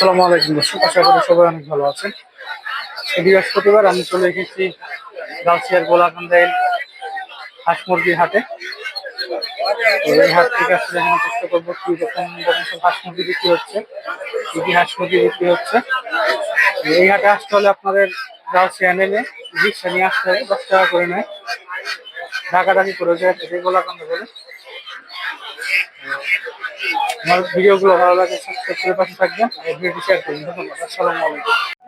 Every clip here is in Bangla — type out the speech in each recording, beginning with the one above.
আসসালামু আলাইকুম দর্শক আশা করি সবাই অনেক ভালো আছেন। বৃহস্পতিবার আমি চলে এসেছি গাউসিয়ার গোলাকান্দাইল হাঁস মুরগির হাটে। এই হাট থেকে আসলে এখানে চেষ্টা করব কি রকম সব হাঁস মুরগি বিক্রি হচ্ছে কি কি হাঁস মুরগি বিক্রি হচ্ছে। এই হাটে আসতে হলে আপনাদের গাউসিয়া নেমে রিক্সা নিয়ে আসতে হবে দশ টাকা করে নেয়। ঢাকাঢাকি করে যায় গোলাকান্দা বলে। আমার ভিডিওগুলো ভালো লাগে সাবস্ক্রাইব করে পাশে থাকবেন। আর ভিডিওটি শেয়ার করুন। ধন্যবাদ। আসসালামু আলাইকুম।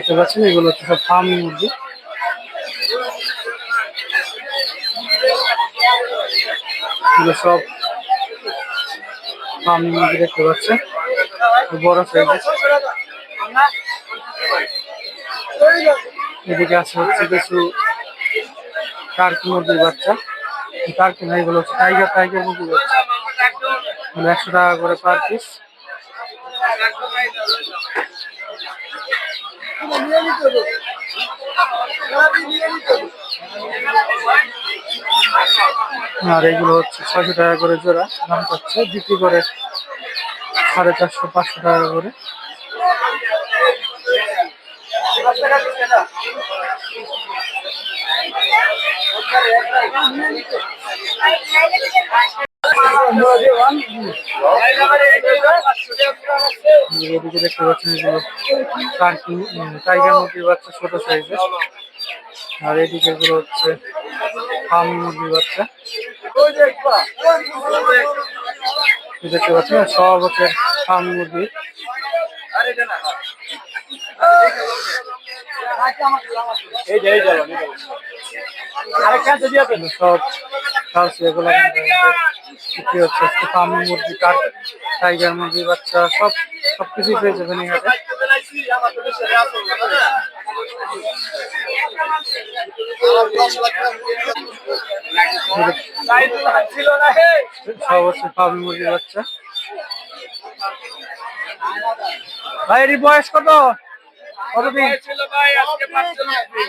দেখতে পাচ্ছেন, এগুলো হচ্ছে সব ফার্ম মুরগি। এগুলো সব ফার্ম মুরগি দেখতে পাচ্ছেন, বড় সাইজ এদিকে আছে হচ্ছে কিছু টার্কি মুরগির বাচ্চা। টার্কি না, এগুলো হচ্ছে টাইগার টাইগার মুরগির বাচ্চা। মানে একশো টাকা করে পার পিস। আর এগুলো হচ্ছে ছয়শো টাকা করে জোড়া। দাম পাচ্ছে বিক্রি করে সাড়ে চারশো, পাঁচশো টাকা করে। এদিকে দেখতে পাচ্ছেন এগুলো টার্কি টাইগার মুরগির বাচ্চা ছোট সাইজের আর এদিকে এগুলো হচ্ছে ফার্ম মুরগির বাচ্চা দেখতে পাচ্ছেন সব হচ্ছে ফার্ম মুরগি সব খাওয়াচ্ছে এগুলো বিক্রি হচ্ছে? ফার্ম মুরগি কার টাইগার মুরগি বাচ্চা সব সব কিছুই পেয়ে যাবেন এখানে সব হচ্ছে ফার্ম মুরগির বাচ্চা। ভাই এর বয়স কত? কতদিন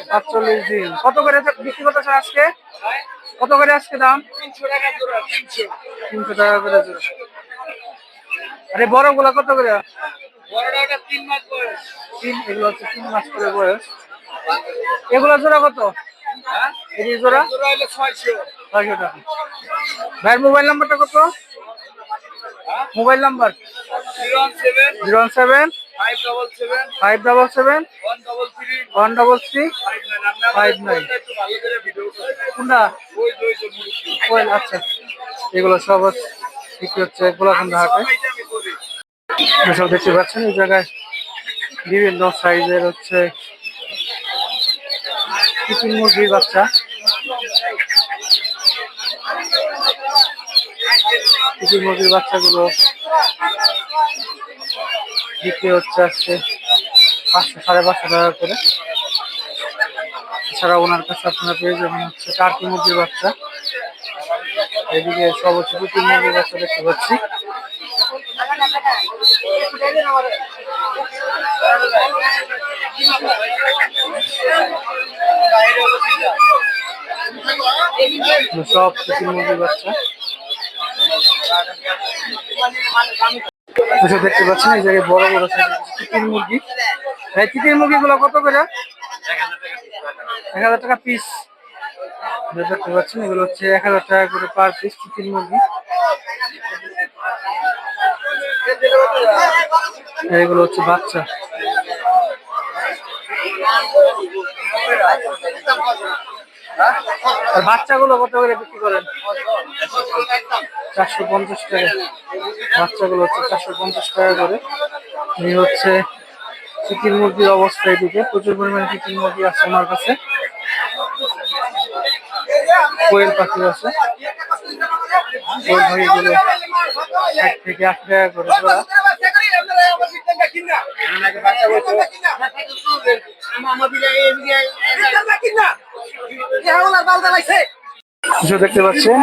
সাতচল্লিশ দিন। কত করে বিক্রি করতেছে আজকে? কত করে আজকে দাম? তিনশো টাকা করে জোড়া। আরে বড়গুলা কত করে? তিন এগুলো হচ্ছে তিন মাস করে বয়স। এগুলো জোড়া কত? এই জোড়া? ছয়শো টাকা। ভাইয়ের মোবাইল নাম্বারটা কত? Mobile number? Zero one seven five double seven one double three five nine কোনটা? কোয়েল আচ্ছা। এগুলো সব বিক্রি হচ্ছে গোলাকান্দা হাটে। সব দেখতে পাচ্ছেন এই জায়গায়। বিভিন্ন সাইজের হচ্ছে কিছু মুরগির বাচ্চা। চিকেন মুরগির বাচ্চাগুলো বিক্রি হচ্ছে আজকে পাঁচশো, সাড়ে পাঁচশো টাকা করে। এছাড়া ওনার কাছে আপনারা পেয়ে যাবেন হচ্ছে টার্কি মুরগির বাচ্চা। এদিকে সব হচ্ছে পুকুর মুরগির বাচ্চা দেখতে পাচ্ছি। সব পুকুর মুরগির বাচ্চা। এসব দেখতে পাচ্ছেন, এই জায়গায় বড় বড় চিকেন মুরগি। এই চিকেন মুরগিগুলো কত করে? এক হাজার টাকা পিস দেখতে পাচ্ছেন, এগুলো হচ্ছে এক হাজার টাকা করে পার পিস চিকেন মুরগি। এগুলো হচ্ছে বাচ্চা। আর বাচ্চাগুলো কত করে বিক্রি করেন? চারশো পঞ্চাশ টাকা বাচ্চাগুলো হচ্ছে চারশো পঞ্চাশ টাকা করে এই হচ্ছে চিকেন মুরগির অবস্থা এদিকে প্রচুর পরিমাণে চিকেন মুরগি আছে আমার কাছে কোয়েল পাখি আছে এক থেকে আশি টাকা করে জোড়া কিছু দেখতে পাচ্ছেন?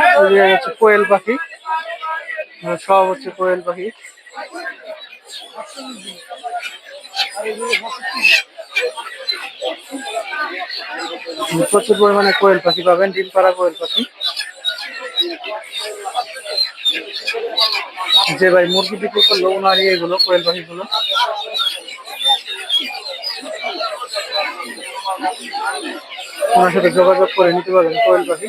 হচ্ছে কোয়েল পাখি। সব হচ্ছে কোয়েল পাখি। প্রচুর পরিমাণে কোয়েল পাখি পাবেন, ডিম পাড়া কোয়েল পাখি। যে ভাই মুরগি বিক্রি করল ওনারই এগুলো, কোয়েল পাখিগুলো। ওনার সাথে যোগাযোগ করে নিতে পারবেন কোয়েল পাখি।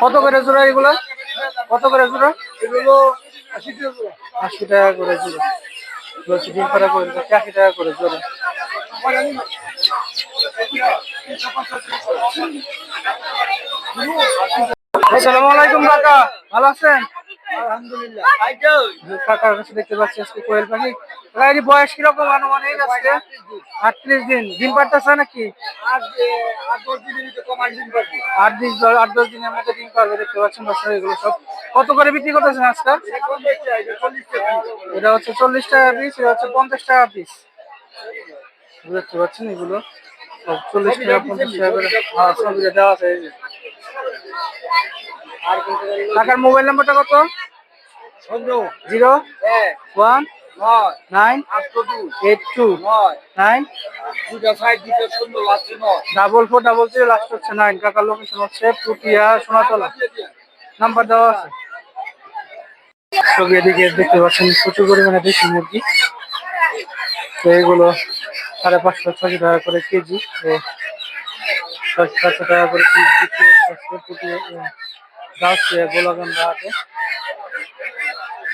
কত করে জোড়া এগুলো? কত করে জোড়া? এগুলো আশি টাকা আশি টাকা করে জোড়া। বলছি, ডিম পাড়া করে আশি টাকা করে জোড়া। আসসালামু আলাইকুম কাকা, ভালো আছেন? দেখতে পাচ্ছি কোয়েল পাখি বয়স কীরকম আনুমানিক আটত্রিশ দিন। ডিম পাড়তেছে নাকি? আট দশ দিনের মধ্যে ডিম পারবে দেখতে পাচ্ছেন দর্শক এগুলো সব। কত করে বিক্রি করতেছেন আজকাল এটা হচ্ছে চল্লিশ টাকা পিস এটা হচ্ছে পঞ্চাশ টাকা পিস দেখতে পাচ্ছেন এগুলো। চল্লিশ টাকা, পঞ্চাশ টাকা করে। হ্যাঁ দেওয়া আছে। কাকার মোবাইল নাম্বারটা কত? Zero? One? Nine? Eight two? Nine? Double four double last হচ্ছে নাইন। কাকার লোকেশন হচ্ছে পুটিয়া সোনাতলা। নাম্বার দেওয়া আছে। ছবি এদিকে দেখতে পাচ্ছেন প্রচুর পরিমাণে দেশি মুরগি। তো এগুলো সাড়ে পাঁচশো ছশো টাকা করে কেজি। তো ছশো টাকা করে বিক্রি করছে গাছিয়া গোলাগন্ধা হাটে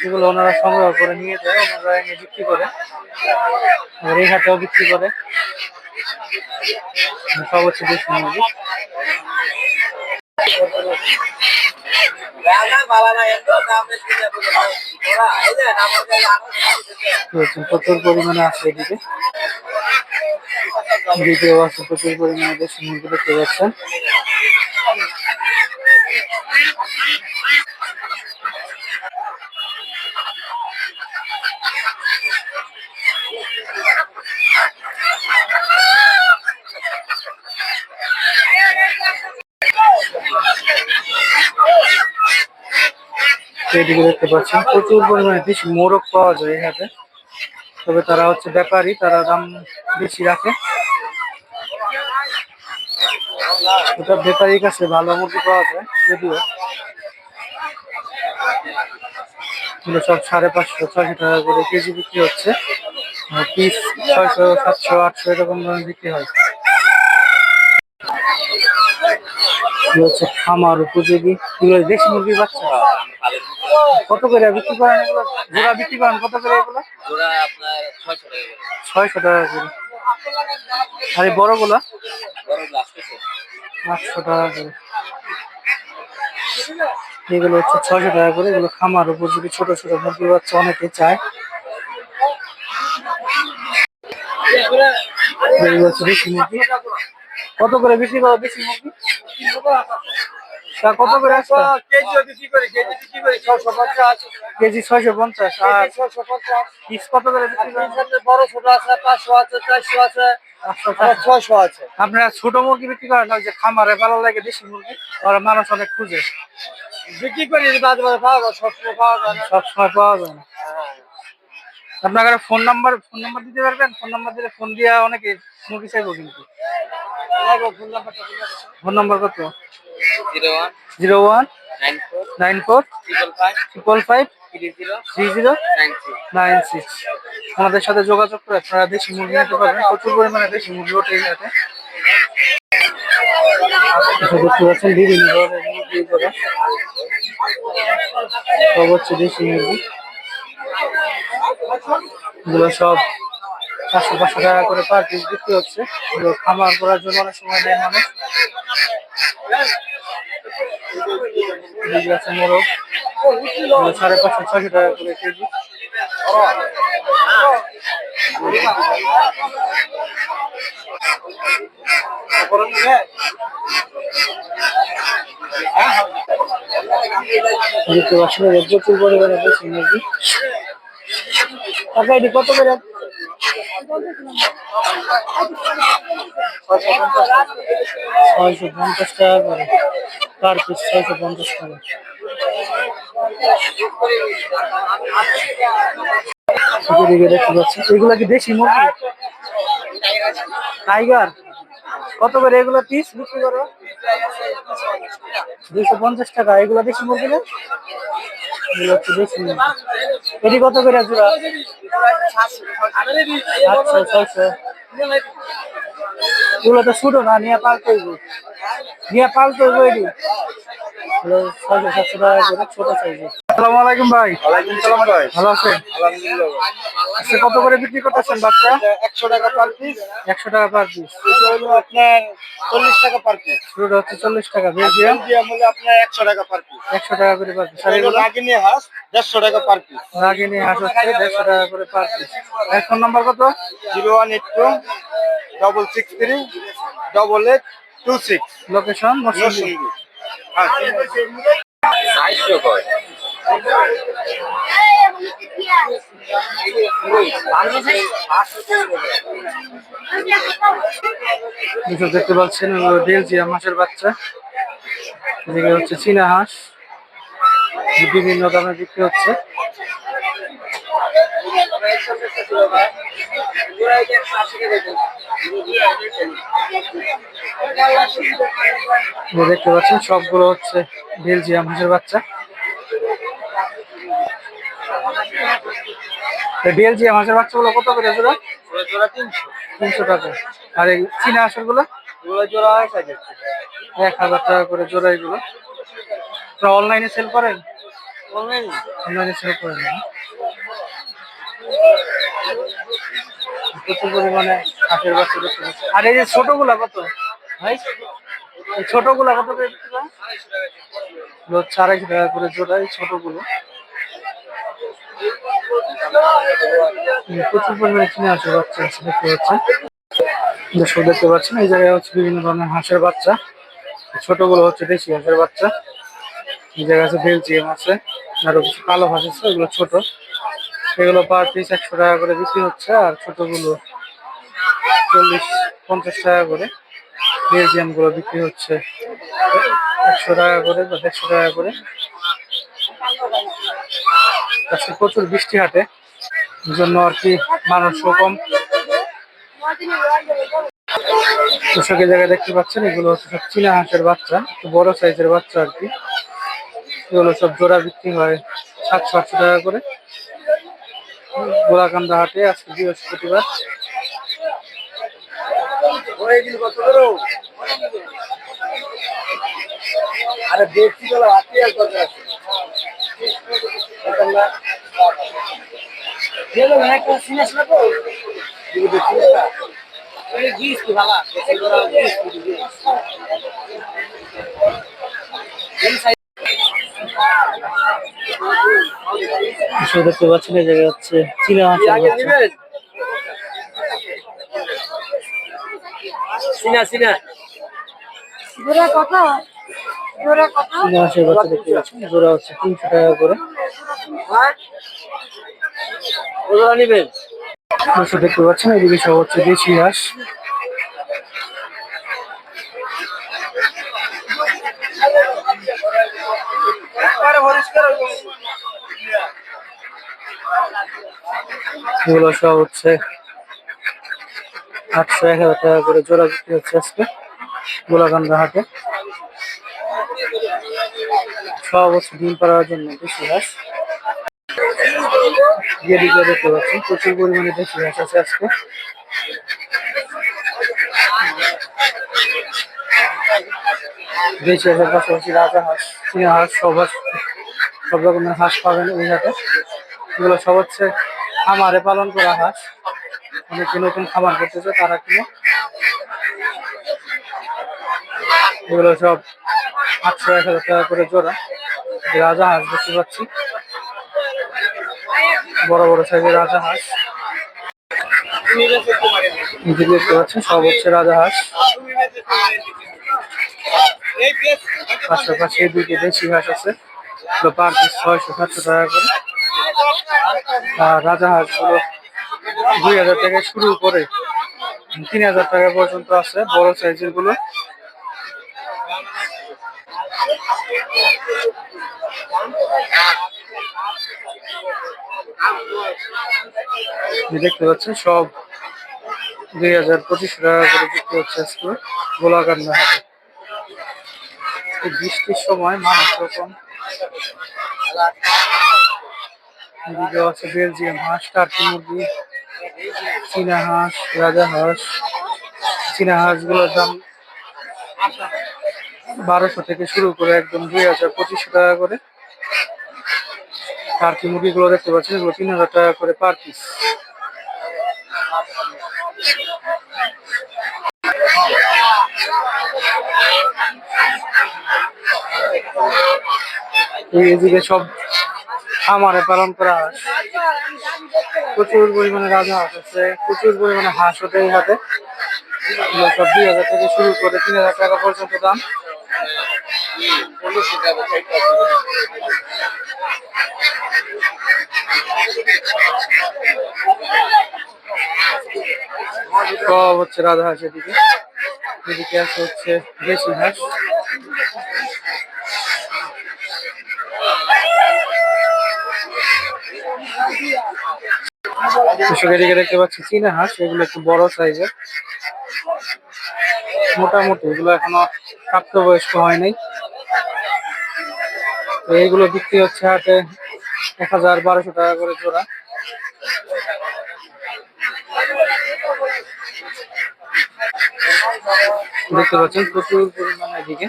এগুলো ওনারা সংগ্রহ করে নিয়ে যায়, ওনারা এনে বিক্রি করে। এই হাটেও বিক্রি করে। সব হচ্ছে দেশি মুরগি প্রচুর পরিমাণে আছে এদিকে। দ্বিতীয় আছে প্রচুর পরিমাণে দেশি মুরগি দেখতে পাচ্ছেন। এদিকে দেখতে পাচ্ছেন। প্রচুর পরিমাণে দেশি মোরগ পাওয়া যায় হাটে তবে তারা হচ্ছে ব্যাপারী, তারা দাম বেশি রাখে। ওটা ব্যাপারীর কাছে ভালো মুরগি পাওয়া যায়, যদিও। সব সাড়ে পাঁচশো, ছয়শো টাকা করে কেজি বিক্রি হচ্ছে। পিস ছয়শো, সাতশো, আটশো এরকম দামে বিক্রি হয়। হচ্ছে খামার উপযোগী। দেশি মুরগির বাচ্চা। কত করে বিক্রি করেন এগুলো? জোড়া বিক্রি করেন কত করে এগুলো? জোড়া আপনার ছয়শো টাকা করে। ছয়শো টাকা করে। আর এই বড়গুলো? বড় পেছে আটশো টাকা করে। এগুলো হচ্ছে ছয়শো টাকা করে। এগুলো খামার উপযোগী ছোট ছোট মুরগির বাচ্চা অনেকে চায়। কত করে বিক্রি করো? বেশি মুরগি? তা কত করে আসছে কেজি বিক্রি করে কেজি বিক্রি করে ছশো পঞ্চাশ। কেজি ছয়শো পঞ্চাশ আর ছশো পঞ্চাশ। পিস কত করে বিক্রি করেন? বড় ছোট আছে পাঁচশো আছে চারশো আছে আপনারা ছোট মুরগি বিক্রি করেন ওই যে খামারে ভালো লাগে দেশি মুরগি ওরা মানুষ অনেক খুঁজে। বিক্রি করে মাঝে মাঝে পাওয়া যায় সবসময় পাওয়া যায় না। সবসময় পাওয়া যায় না। আপনার ফোন নাম্বার ফোন নাম্বার দিতে পারবেন? ফোন নাম্বার দিলে ফোন দিয়ে অনেকে মুরগি চাইব কিন্তু। ফোন নাম্বার কত? Zero one nine four triple five three zero nine six আমাদের সাথে যোগাযোগ করে আপনারা দেশি মুরগি নিতে পারবেন প্রচুর পরিমাণে দেশি মুরগি ওঠে এটা দেখতে পাচ্ছেন বিভিন্ন ধরনের মুরগি এগুলো। সব হচ্ছে দেশি মুরগি এগুলো সব পাঁচশো পাঁচশো টাকা করে পার পিস বিক্রি হচ্ছে। খামার করার জন্য অনেক সময় দেয় মানুষ। সাড়ে পাঁচশো, ছয়শো টাকা করে কেজি। কত করে? ছয়শো পঞ্চাশ টাকা করে। পার পিস ছয়শো পঞ্চাশ টাকা। এগুলা কি দেশি মুরগি? টাইগার। কত করে এগুলো পিস বিক্রি করো? দুইশো পঞ্চাশ টাকা। এগুলো দেশি মুরগি না? এটি কত করে জোড়া? আটশো ছয়শো। এগুলো তো ছোটো না নিয়ে পালতে হইব নিয়ে পালতে হইব ছয়শো সাতশো টাকা করে ছোট সাইজের। আসসালামু আলাইকুম ভাই। ওয়ালাইকুম সালাম ভাই। ভালো আছেন? আলহামদুলিল্লাহ। আজকে কত করে বিক্রি করতেছেন বাচ্চা? একশো টাকা পার পিস একশো টাকা পার পিস এটা হলো আপনার চল্লিশ টাকা পার পিস শুরুটা হচ্ছে চল্লিশ টাকা বেলজিয়াম বেলজিয়াম হলে আপনার একশো টাকা পার পিস একশো টাকা করে পার পিস আর এগুলো এগুলো রাগিনী হাঁস দেড়শো টাকা পার পিস রাগিনী হাঁস হচ্ছে দেড়শো টাকা করে পার পিস ফোন নাম্বার কত? Zero one eight two double six three double eight two six location দেখতে পাচ্ছেন বেলজিয়াম হাঁসের বাচ্চা এদিকে হচ্ছে চীনা হাঁস বিভিন্ন দামে বিক্রি হচ্ছে এই দেখতে পাচ্ছেন সবগুলো হচ্ছে বেলজিয়াম হাঁসের বাচ্চা। বেলজিয়াম হাঁসের বাচ্চাগুলো কত করে জোড়া? জোড়া তিনশো। তিনশো টাকা। আর এই চীনা হাঁসেরগুলো জোড়া এক হাজার এক হাজার টাকা করে জোড়া এগুলো। অনলাইনে সেল করেন? অনলাইন অনলাইনে সেল করেন প্রচুর পরিমাণে হাঁসের বাচ্চা আর এই যে ছোটগুলা কত? ভাই? ছোটগুলা কত করে? হচ্ছে আড়াইশো টাকা করে জোড়া এই ছোটগুলো। হুম, প্রচুর পরিমাণে কিনে হাঁসের বাচ্চা দেখতে পাচ্ছেন দর্শক দেখতে পাচ্ছেন এই জায়গায় হচ্ছে বিভিন্ন ধরনের হাঁসের বাচ্চা। ছোটগুলো হচ্ছে দেশি হাঁসের বাচ্চা। এই জায়গায় আছে বেলজিয়াম আছে আরও কিছু কালো হাঁস আছে এগুলো ছোট। সেগুলো পার পিস একশো টাকা করে বিক্রি হচ্ছে আর ছোটগুলো চল্লিশ পঞ্চাশ টাকা করে। বেলজিয়ামগুলো বিক্রি হচ্ছে। একশো টাকা করে বা দেড়শো টাকা করে। আজকে প্রচুর বৃষ্টি হাটে জন্য আর কি মানুষও কম। কৃষকের জায়গায় দেখতে পাচ্ছেন, এগুলো হচ্ছে সব চীনা হাঁসের বাচ্চা, একটু বড় সাইজের বাচ্চা আর কি। এগুলো সব জোড়া বিক্রি হয় সাতশো, আটশো টাকা করে। গোলাকান্দা হাটে আজকে বৃহস্পতিবার। আরে দেখছি চলো হাতে আর কথা আছে গেলো একটা সিনেস না তো। দিকে দেখছি না? এই জিস কি ভালো এই গোরা জিস কি দেখতে পাচ্ছেন এই জায়গায় হচ্ছে চীনা বাচ্চা নেবেন? সিনা সিনা। জোড়া কত? জোড়া কত? বাচ্চা দেখতে পাচ্ছেন জোড়া হচ্ছে, তিনশো টাকা করে। ওগুলো নেবেন? দেখতে পাচ্ছেন, এদিকে সব হচ্ছে দেশি হাঁস। সব হচ্ছে আটশো এক হাজার টাকা করে জোড়া বিক্রি হচ্ছে আজকে। গোলাকান্দা হাটে। হচ্ছে ডিম পাড়ার জন্য দেশি হাঁস। দিয়ে দেখতে পাচ্ছেন প্রচুর পরিমাণে দেশি হাঁস আছে আজকে। দেশি হাঁসের পাশাপাশি রাজা হাঁস চীনা হাঁস, সব হাঁস, সব রকমের হাঁস পাবেন এই হাটে। এগুলো সব হচ্ছে খামারে পালন করা হাঁস। অনেকে নতুন খামার করতেছে তারা কিনে এগুলো সব আটশো এক হাজার টাকা করে জোড়া। রাজা হাঁস দেখতে পাচ্ছি। বড় বড় সাইজের রাজা হাঁস। এই দেখতে পাচ্ছেন, সব হচ্ছে রাজা হাঁস। পাশাপাশি দুইটি দেশি হাঁস আছে। পার পিস ছয়শো, সাতশো টাকা করে। আর রাজা হাঁসগুলো দুই হাজার থেকে শুরু করে তিন হাজার টাকা পর্যন্ত আছে, বড় সাইজেরগুলো। দেখতে পাচ্ছেন সব দুই হাজার পঁচিশ টাকা করে বিক্রি হচ্ছে আজকে গোলাকান্দা হাটে এই বৃষ্টির সময় মানুষ রকম বেলজিয়াম হাঁস, টার্কি মুরগি, চীনা হাঁস, রাজা হাঁস। চীনা হাঁসগুলোর দাম বারোশো থেকে শুরু করে একদম দুই হাজার পঁচিশশো টাকা করে। টার্কি মুরগিগুলো দেখতে পাচ্ছেন, এগুলো তিন হাজার টাকা করে পার পিস এদিকে সব খামারে পালন করা হাঁস প্রচুর পরিমাণে রাজা হাঁস আছে, প্রচুর পরিমাণে হাঁস ওঠে এই হাতে সব দুই হাজার থেকে শুরু করে তিন হাজার টাকা পর্যন্ত দাম। সব হচ্ছে রাজা হাঁস এদিকে এদিকে আছে হচ্ছে দেশি হাঁস। এদিকে দেখতে পাচ্ছি চীনা হাঁস, এগুলো একটু বড় সাইজের। মোটামুটি এগুলো এখনও প্রাপ্তবয়স্ক হয় নাই। এইগুলো বিক্রি হচ্ছে হাটে এক হাজার বারোশো টাকা করে জোড়া। দেখতে পাচ্ছেন প্রচুর পরিমাণে এদিকে।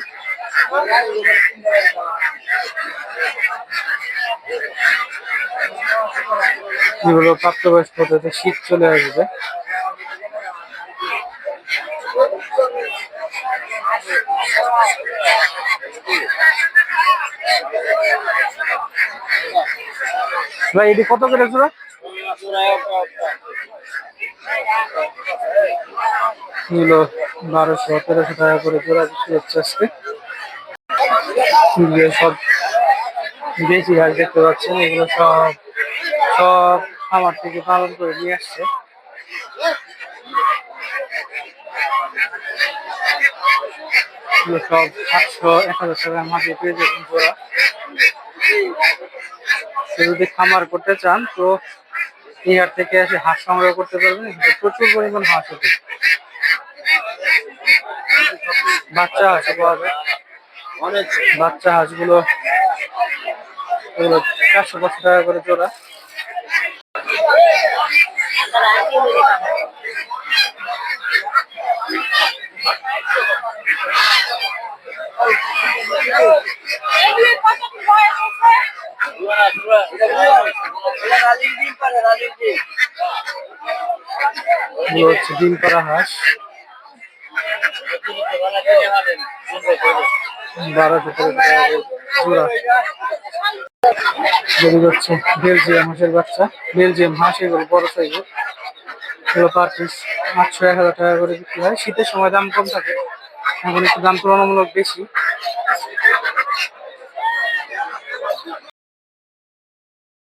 এগুলো প্রাপ্তবয়স্ক শীত চলে আসবে। ভাই, এটি কত করে জোড়া? বারোশো, তেরোশো টাকা করে জোড়া বিক্রি হচ্ছে আজকে। সব বেশি হাঁস দেখতে পাচ্ছেন, এগুলো সব সব খামার থেকে পালন করে নিয়ে আসছে। সব আটশো এক হাজার টাকার মাঝে পেয়ে যাবেন জোড়া। যদি খামার করতে চান, তো এই থেকে এসে হাঁস সংগ্রহ করতে পারবেন। প্রচুর পরিমাণ হাঁস আছে। বাচ্চা হাঁস পাওয়া যায়। বাচ্চা হাঁসগুলো এগুলো চারশো পাঁচশো টাকা করে জোড়া। এগুলো হচ্ছে ডিম পাড়া হাঁস। বেলজিয়াম হাঁসের বাচ্চা। বেলজিয়াম হাঁস এগুলো বড় পার পিস এক হাজার টাকা করে বিক্রি হয়। শীতের সময় দাম কম থাকে, এখন একটু দাম তুলনামূলক বেশি।